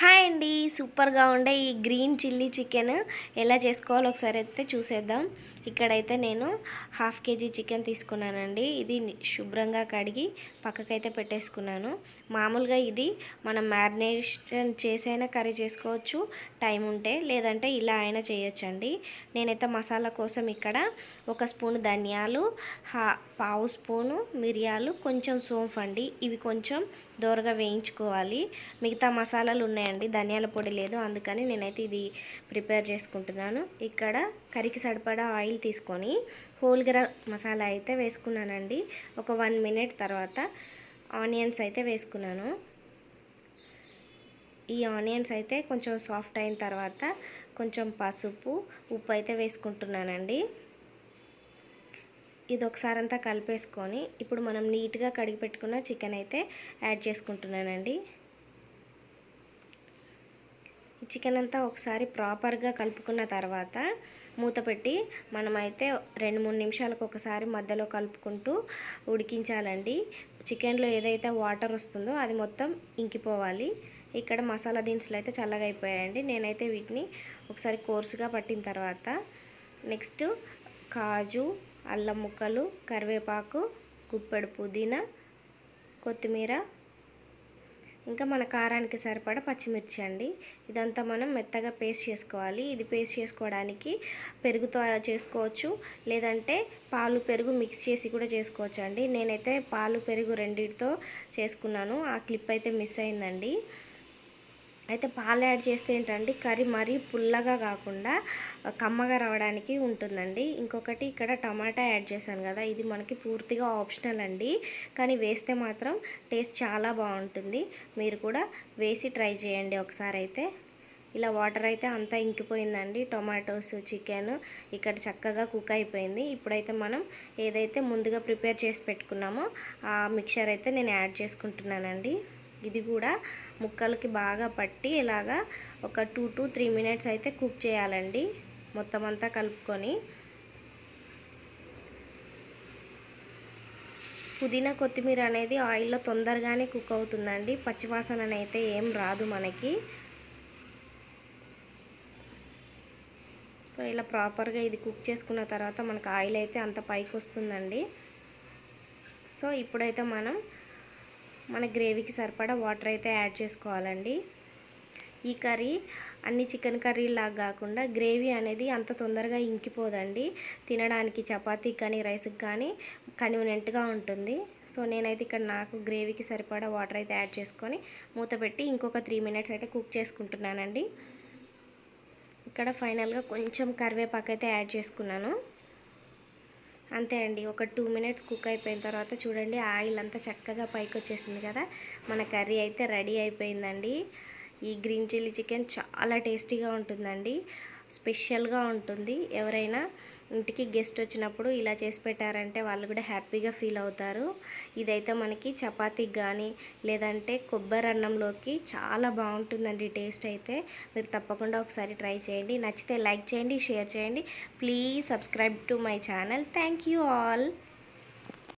Hi అండి సూపర్గా ఉండే ఈ గ్రీన్ చిల్లీ చికెన్ ఎలా చేసుకోవాలో ఒకసారి అయితే చూసేద్దాం. ఇక్కడైతే నేను హాఫ్ కేజీ చికెన్ తీసుకున్నానండి. ఇది శుభ్రంగా కడిగి పక్కకైతే పెట్టేసుకున్నాను. మామూలుగా ఇది మనం మ్యారినేషన్ చేసైనా కర్రీ చేసుకోవచ్చు టైం ఉంటే లేదంటే ఇలా అయినా చేయొచ్చండి. నేనైతే మసాలా కోసం ఇక్కడ ఒక స్పూన్ ధనియాలు హా పావు స్పూను మిరియాలు కొంచెం సోంఫ్ అండి ఇవి కొంచెం దోరగా వేయించుకోవాలి. మిగతా మసాలాలు ఉన్నాయి ఉన్నాయండి ధనియాల పొడి లేదు. అందుకని నేనైతే ఇది ప్రిపేర్ చేసుకుంటున్నాను. ఇక్కడ కరికి సరిపడా ఆయిల్ తీసుకొని హోల్ గర మసాలా అయితే వేసుకున్నానండి. ఒక వన్ మినిట్ తర్వాత ఆనియన్స్ అయితే వేసుకున్నాను. ఈ ఆనియన్స్ అయితే కొంచెం సాఫ్ట్ అయిన తర్వాత కొంచెం పసుపు ఉప్పు అయితే వేసుకుంటున్నానండి. ఇది ఒకసారి అంతా కలిపేసుకొని ఇప్పుడు మనం నీట్గా కడిగి పెట్టుకున్న చికెన్ అయితే యాడ్ చేసుకుంటున్నానండి. ఈ చికెన్ అంతా ఒకసారి ప్రాపర్గా కలుపుకున్న తర్వాత మూత పెట్టి మనమైతే రెండు మూడు నిమిషాలకు ఒకసారి మధ్యలో కలుపుకుంటూ ఉడికించాలండి. చికెన్లో ఏదైతే వాటర్ వస్తుందో అది మొత్తం ఇంకిపోవాలి. ఇక్కడ మసాలా దినుసులు అయితే చల్లగా అయిపోయాయండి. నేనైతే వీటిని ఒకసారి కోర్సుగా పట్టిన తర్వాత నెక్స్ట్ కాజు అల్లం ముక్కలు కరివేపాకు గుప్పెడు పుదీనా కొత్తిమీర ఇంకా మన కారానికి సరిపడా పచ్చిమిర్చి అండి. ఇదంతా మనం మెత్తగా పేస్ట్ చేసుకోవాలి. ఇది పేస్ట్ చేసుకోవడానికి పెరుగుతో చేసుకోవచ్చు. లేదంటే పాలు పెరుగు మిక్స్ చేసి కూడా చేసుకోవచ్చు అండి నేనైతే పాలు పెరుగు రెండింటితో చేసుకున్నాను. ఆ క్లిప్ అయితే మిస్ అయిందండి. అయితే పాలు యాడ్ చేస్తే ఏంటంటే కర్రీ మరీ పుల్లగా కాకుండా కమ్మగా రావడానికి ఉంటుందండి. ఇంకొకటి ఇక్కడ టమాటా యాడ్ చేశాను కదా ఇది మనకి పూర్తిగా ఆప్షనల్ అండి. కానీ వేస్తే మాత్రం టేస్ట్ చాలా బాగుంటుంది. మీరు కూడా వేసి ట్రై చేయండి ఒకసారి అయితే. ఇలా వాటర్ అయితే అంతా ఇంకిపోయిందండి. టొమాటోస్ చికెన్ ఇక్కడ చక్కగా కుక్ అయిపోయింది. ఇప్పుడైతే మనం ఏదైతే ముందుగా ప్రిపేర్ చేసి పెట్టుకున్నామో ఆ మిక్చర్ అయితే నేను యాడ్ చేసుకుంటున్నానండి. ఇది కూడా ముక్కలకి బాగా పట్టి ఇలాగా ఒక టూ టు త్రీ మినిట్స్ అయితే కుక్ చేయాలండి. మొత్తం అంతా కలుపుకొని. పుదీనా కొత్తిమీర అనేది ఆయిల్లో తొందరగానే కుక్ అవుతుందండి. పచ్చివాసన అయితే ఏం రాదు మనకి. సో ఇలా ప్రాపర్గా ఇది కుక్ చేసుకున్న తర్వాత మనకు ఆయిల్ అయితే అంత పైకి వస్తుందండి. సో ఇప్పుడైతే మనం మన గ్రేవీకి సరిపడా వాటర్ అయితే యాడ్ చేసుకోవాలండి. ఈ కర్రీ అన్ని చికెన్ కర్రీ లాగా కాకుండా గ్రేవీ అనేది అంత తొందరగా ఇంకిపోదండి. తినడానికి చపాతీకి కానీ రైస్కి కానీ కన్వీనెంట్గా ఉంటుంది. సో నేనైతే ఇక్కడ నాకు గ్రేవీకి సరిపడా వాటర్ అయితే యాడ్ చేసుకొని మూత పెట్టి ఇంకొక త్రీ మినిట్స్ అయితే కుక్ చేసుకుంటున్నానండి. ఇక్కడ ఫైనల్గా కొంచెం కరివేపాకు అయితే యాడ్ చేసుకున్నాను. అంతే అండి. ఒక టూ మినిట్స్ కుక్ అయిపోయిన తర్వాత చూడండి ఆయిల్ అంతా చక్కగా పైకి వచ్చేసింది కదా. మన కర్రీ అయితే రెడీ అయిపోయిందండి. ఈ గ్రీన్ చిల్లీ చికెన్ చాలా టేస్టీగా ఉంటుందండి. స్పెషల్గా ఉంటుంది. ఎవరైనా ఇంటికి గెస్ట్ వచ్చినప్పుడు ఇలా చేసి పెట్టారంటే వాళ్ళు కూడా హ్యాపీగా ఫీల్ అవుతారు. ఇదైతే మనకి చపాతీకి కానీ లేదంటే కొబ్బరి అన్నంలోకి చాలా బాగుంటుందండి టేస్ట్ అయితే. మీరు తప్పకుండా ఒకసారి ట్రై చేయండి. నచ్చితే లైక్ చేయండి షేర్ చేయండి. Please subscribe to my channel. Thank you all.